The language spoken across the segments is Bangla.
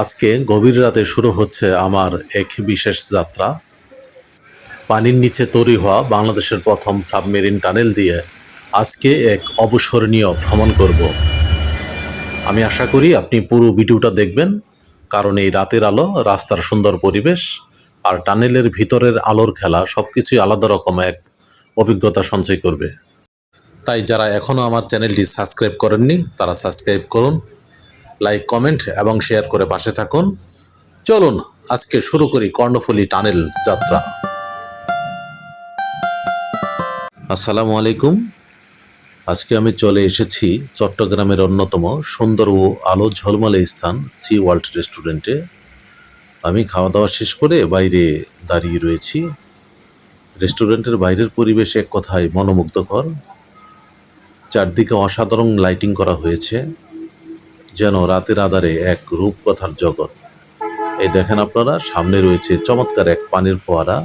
আজকে গভীর রাতে শুরু হচ্ছে আমার এক বিশেষ যাত্রা। পানির নিচে তৈরি হওয়া বাংলাদেশের প্রথম সাবমেরিন টানেল দিয়ে আজকে এক অবসরণীয় ভ্রমণ করব। আমি আশা করি আপনি পুরো ভিডিওটা দেখবেন, কারণ এই রাতের আলো, রাস্তার সুন্দর পরিবেশ আর টানেলের ভিতরের আলোর খেলা সব কিছুই আলাদা রকম এক অভিজ্ঞতা সঞ্চয় করবে। তাই যারা এখনও আমার চ্যানেলটি সাবস্ক্রাইব করেননি, তারা সাবস্ক্রাইব করুন লাইক কমেন্ট এবং শেয়ার করে পাশে থাকুন। চলুন, আজকে শুরু করি কর্ণফুলী টানেল যাত্রা। আসসালামু আলাইকুম। আজকে আমি চলে এসেছি চট্টগ্রামের অন্যতম সুন্দর ও আলো ঝলমলে স্থান সি ওয়ার্ল্ড রেস্টুরেন্টে আমি খাওয়া দাওয়া শেষ করে বাইরে দাঁড়িয়ে রয়েছি। রেস্টুরেন্টের বাইরের পরিবেশ এক কথায় মনোমুগ্ধকর। চারদিকে অসাধারণ লাইটিং করা হয়েছে। যেন রাতের আধারে এক রূপকথার জগৎ। এই দেখেন আপনারা, সামনে রয়েছে চমৎকার এক পানির ফোয়ারা,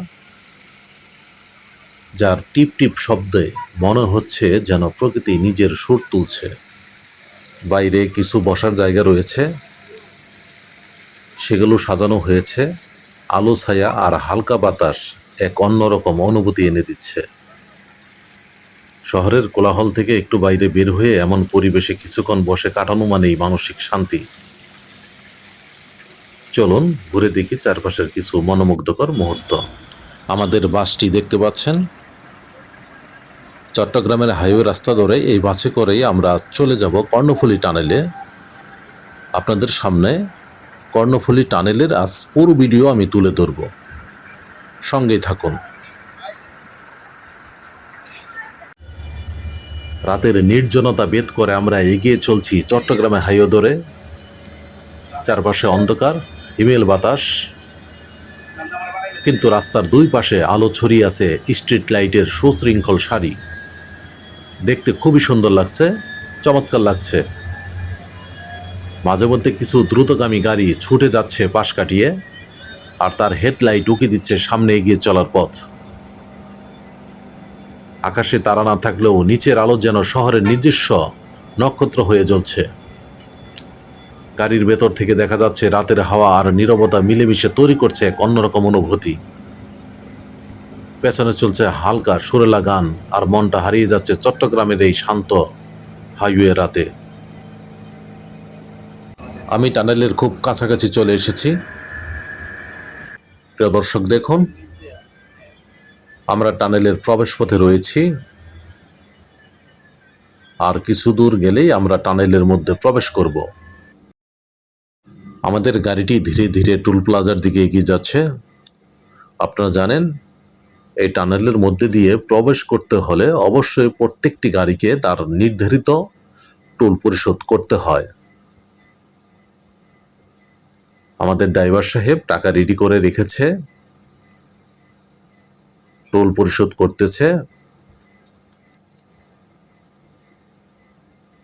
যার টিপ টিপ শব্দে মনে হচ্ছে যেন প্রকৃতি নিজের সুর তুলছে। বাইরে কিছু বসার জায়গা রয়েছে। সেগুলো সাজানো হয়েছে। আলো ছায়া আর হালকা বাতাস এক অন্যরকম অনুভূতি এনে দিচ্ছে। শহরের কোলাহল থেকে একটু বাইরে বের হয়ে এমন পরিবেশে কিছুক্ষণ বসে কাটানো মানেই মানসিক শান্তি। চলুন ঘুরে দেখি চারপাশের কিছু মনোমুগ্ধকর মুহূর্ত। আমাদের বাসটি দেখতে পাচ্ছেন। চট্টগ্রামের হাইওয়ে রাস্তা ধরে এই বাসে করেই আমরা চলে যাব কর্ণফুলী টানেলে। আপনাদের সামনে কর্ণফুলী টানেলের আজ পুরো ভিডিও আমি তুলে ধরব। সঙ্গেই থাকুন। রাতের নির্জনতা বেদ করে আমরা এগিয়ে চলছি চট্টগ্রামে হাইও ধরে। চারপাশে অন্ধকার হিমেল বাতাস। কিন্তু রাস্তার দুই পাশে আলো ছড়িয়ে আছে স্ট্রিট লাইটের সুশৃঙ্খল সারি। দেখতে খুবই সুন্দর লাগছে, চমৎকার লাগছে। মাঝে মধ্যে কিছু দ্রুতগামী গাড়ি ছুটে যাচ্ছে পাশ কাটিয়ে, আর তার হেডলাইট উকি দিচ্ছে সামনে এগিয়ে চলার পথ। আকাশে তারা না থাকলেও নিচের আলো যেন শহরের নিজস্ব নক্ষত্র হয়ে জ্বলছে। গাড়ির ভেতর থেকে দেখা যাচ্ছে রাতের হাওয়া আর নীরবতা মিলেমিশে তৈরি করছে এক অন্যরকম অনুভূতি। পেছনে চলছে হালকা সুরেলা গান আর মনটা হারিয়ে যাচ্ছে চট্টগ্রামের এই শান্ত হাইওয়ে রাতে। আমি টানেলের খুব কাছাকাছি চলে এসেছি। প্রিয় দর্শক, দেখুন আমরা টানেলের প্রবেশ পথে রয়েছি। আর কিছু দূর গেলেই আমরা টানেলের মধ্যে প্রবেশ করব। আমাদের গাড়িটি ধীরে ধীরে টুল প্লাজার দিকে এগিয়ে যাচ্ছে। আপনারা জানেন, এই টানেলের মধ্যে দিয়ে প্রবেশ করতে হলে অবশ্যই প্রত্যেকটি গাড়িকে তার নির্ধারিত টোল পরিশোধ করতে হয়। আমাদের ড্রাইভার সাহেব টাকা রেডি করে রেখেছে। টোল পরিশোধ করতেছে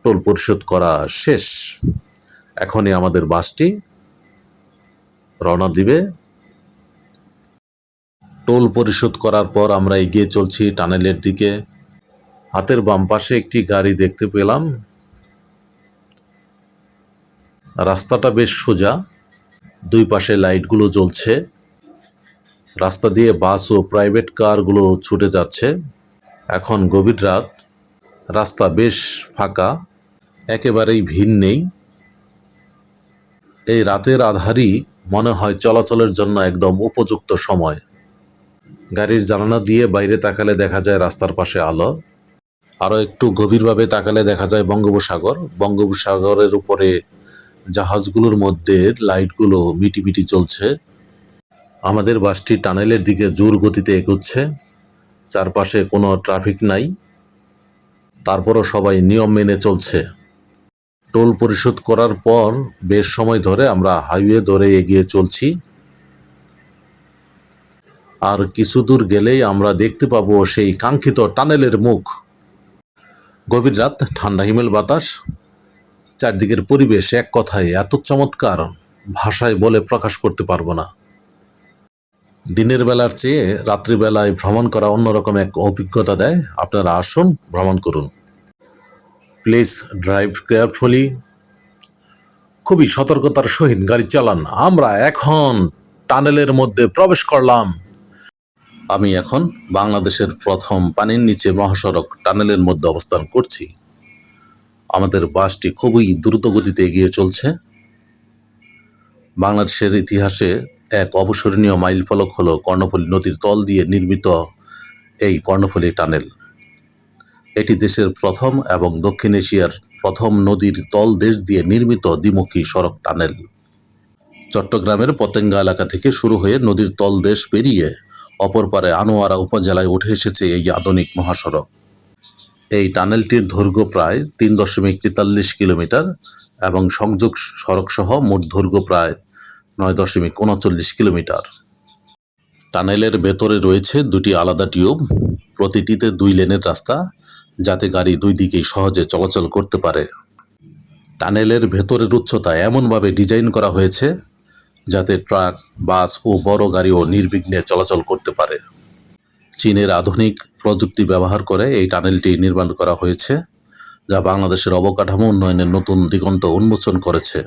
টোল পরিশোধ করা শেষ। এখনই আমাদের বাসটি রওনা দিবে। টোল পরিশোধ করার পর আমরা এগিয়ে চলছি টানেলের দিকে। হাতের বাম পাশে একটি গাড়ি দেখতে পেলাম। রাস্তাটা বেশ সোজা। দুই পাশে লাইটগুলো জ্বলছে। রাস্তা দিয়ে বাস ও প্রাইভেট কারগুলো ছুটে যাচ্ছে। এখন গভীর রাত। রাস্তা বেশ ফাঁকা। একেবারেই ভিড় নেই। এই রাতের আধারই মনে হয় চলাচলের জন্য একদম উপযুক্ত সময়। গাড়ির জানালা দিয়ে বাইরে তাকালে দেখা যায় রাস্তার পাশে আলো। আরও একটু গভীরভাবে তাকালে দেখা যায় বঙ্গোপসাগর। বঙ্গোপসাগরের উপরে জাহাজগুলোর মধ্যে লাইটগুলো মিটিমিটি চলছে। আমাদের বাসটি টানেলের দিকে জোর গতিতে এগোচ্ছে। চারপাশে কোনো ট্রাফিক নাই। তারপরও সবাই নিয়ম মেনে চলছে। টোল পরিশোধ করার পর বেশ সময় ধরে আমরা হাইওয়ে ধরে এগিয়ে চলছি। আর কিছু দূর গেলেই আমরা দেখতে পাবো সেই কাঙ্ক্ষিত টানেলের মুখ। গভীর রাত, ঠান্ডা হিমেল বাতাস। চারদিকের পরিবেশ এক কথায় এত চমৎকার, ভাষায় বলে প্রকাশ করতে পারব না। দিনের বেলার চেয়ে রাত্রিবেলায় ভ্রমণ করা অন্যরকম এক অভিজ্ঞতা দেয়। আপনারা আসুন, ভ্রমণ করুন। প্লিজ ড্রাইভ কেয়ারফুলি খুবই সতর্কতার সহিত গাড়ি চালান। আমরা এখন টানেলের মধ্যে প্রবেশ করলাম। আমি এখন বাংলাদেশের প্রথম পানির নিচে মহাসড়ক টানেলের মধ্যে অবস্থান করছি। আমাদের বাসটি খুবই দ্রুত গতিতে এগিয়ে চলছে। বাংলাদেশের ইতিহাসে এক অবসরণীয় মাইল ফলক হল কর্ণফুলী নদীর তল দিয়ে নির্মিত এই কর্ণফুলী টানেল। এটি দেশের প্রথম এবং দক্ষিণ এশিয়ার প্রথম নদীর তল দেশ দিয়ে নির্মিত দ্বিমুখী সড়ক টানেল। চট্টগ্রামের পতেঙ্গা এলাকা থেকে শুরু হয়ে নদীর তল দেশ পেরিয়ে অপর পারে আনোয়ারা উপজেলায় উঠে এসেছে এই আধুনিক মহাসড়ক। এই টানেলটির দৈর্ঘ্য প্রায় তিন দশমিক তেতাল্লিশ কিলোমিটার এবং সংযোগ সড়কসহ মোট দৈর্ঘ্য প্রায় নয় দশমিক উনচল্লিশ কিলোমিটার। টানেলের ভেতরে রয়েছে দুটি আলাদা টিউব। প্রতিটিতে দুই লেনের রাস্তা, যাতে গাড়ি দুই দিকেই সহজে চলাচল করতে পারে। টানেলের ভেতরের উচ্চতা এমনভাবে ডিজাইন করা হয়েছে, যাতে ট্রাক, বাস ও বড় গাড়িও নির্বিঘ্নে চলাচল করতে পারে। চীনের আধুনিক প্রযুক্তি ব্যবহার করে এই টানেলটি নির্মাণ করা হয়েছে, যা বাংলাদেশের অবকাঠামো উন্নয়নের নতুন দিগন্ত উন্মোচন করেছে।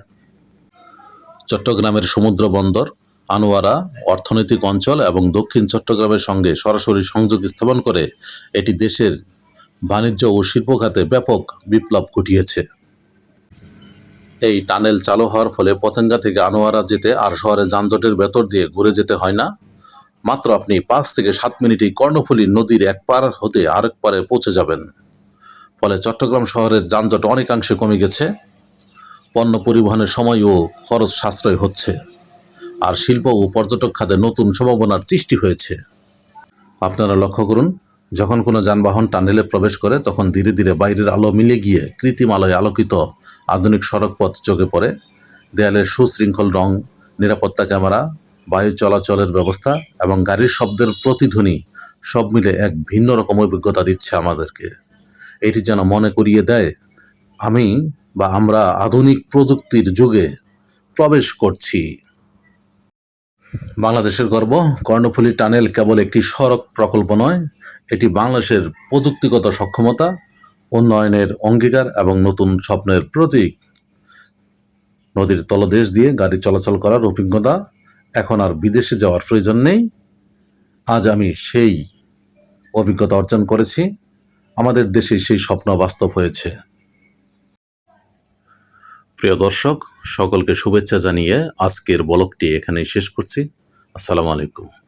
চট্টগ্রামের সমুদ্র বন্দর, আনোয়ারা অর্থনৈতিক অঞ্চল এবং দক্ষিণ চট্টগ্রামের সঙ্গে সরাসরি সংযোগ স্থাপন করে এটি দেশের বাণিজ্য ও শিল্প খাতে ব্যাপক বিপ্লব ঘটিয়েছে। এই টানেল চালু হওয়ার ফলে পতেঙ্গা থেকে আনোয়ারা যেতে আর শহরে যানজটের ভেতর দিয়ে ঘুরে যেতে হয় না। মাত্র আপনি পাঁচ থেকে সাত মিনিটেই কর্ণফুলী নদীর এক পার হতে আরেক পারে পৌঁছে যাবেন। ফলে চট্টগ্রাম শহরের যানজট অনেকাংশে কমে গেছে। পণ্য পরিবহনের সময় ও খরচ সাশ্রয় হচ্ছে। আর শিল্প ও পর্যটক খাতে নতুন সম্ভাবনার সৃষ্টি হয়েছে। আপনারা লক্ষ্য করুন, যখন কোনো যানবাহন টানেলে প্রবেশ করে, তখন ধীরে ধীরে বাইরের আলো মিলে গিয়ে কৃত্রিম আলোয় আলোকিত আধুনিক সড়ক পথ চোখে পড়ে। দেয়ালের সুশৃঙ্খল রং, নিরাপত্তা ক্যামেরা, বায়ু চলাচলের ব্যবস্থা এবং গাড়ির শব্দের প্রতিধ্বনি সব মিলে এক ভিন্ন রকম অভিজ্ঞতা দিচ্ছে আমাদেরকে। এটি যেন মনে করিয়ে দেয়, আমি বা আমরা আধুনিক প্রযুক্তির যুগে প্রবেশ করছি। বাংলাদেশের গর্ব, কর্ণফুলী টানেল কেবল একটি সড়ক প্রকল্প নয়, এটি বাংলাদেশের প্রযুক্তিগত সক্ষমতা, উন্নয়নের অঙ্গীকার এবং নতুন স্বপ্নের প্রতীক। নদীর তলদেশ দিয়ে গাড়ি চলাচল করার অভিজ্ঞতা, এখন আর বিদেশে যাওয়ার প্রয়োজন নেই। আজ আমি সেই অভিজ্ঞতা অর্জন করেছি। আমাদের দেশে সেই স্বপ্ন বাস্তব হয়েছে। প্রিয় দর্শক সকলকে শুভেচ্ছা জানিয়ে আজকের বলকটি এখানেই শেষ করছি। আসসালামু আলাইকুম।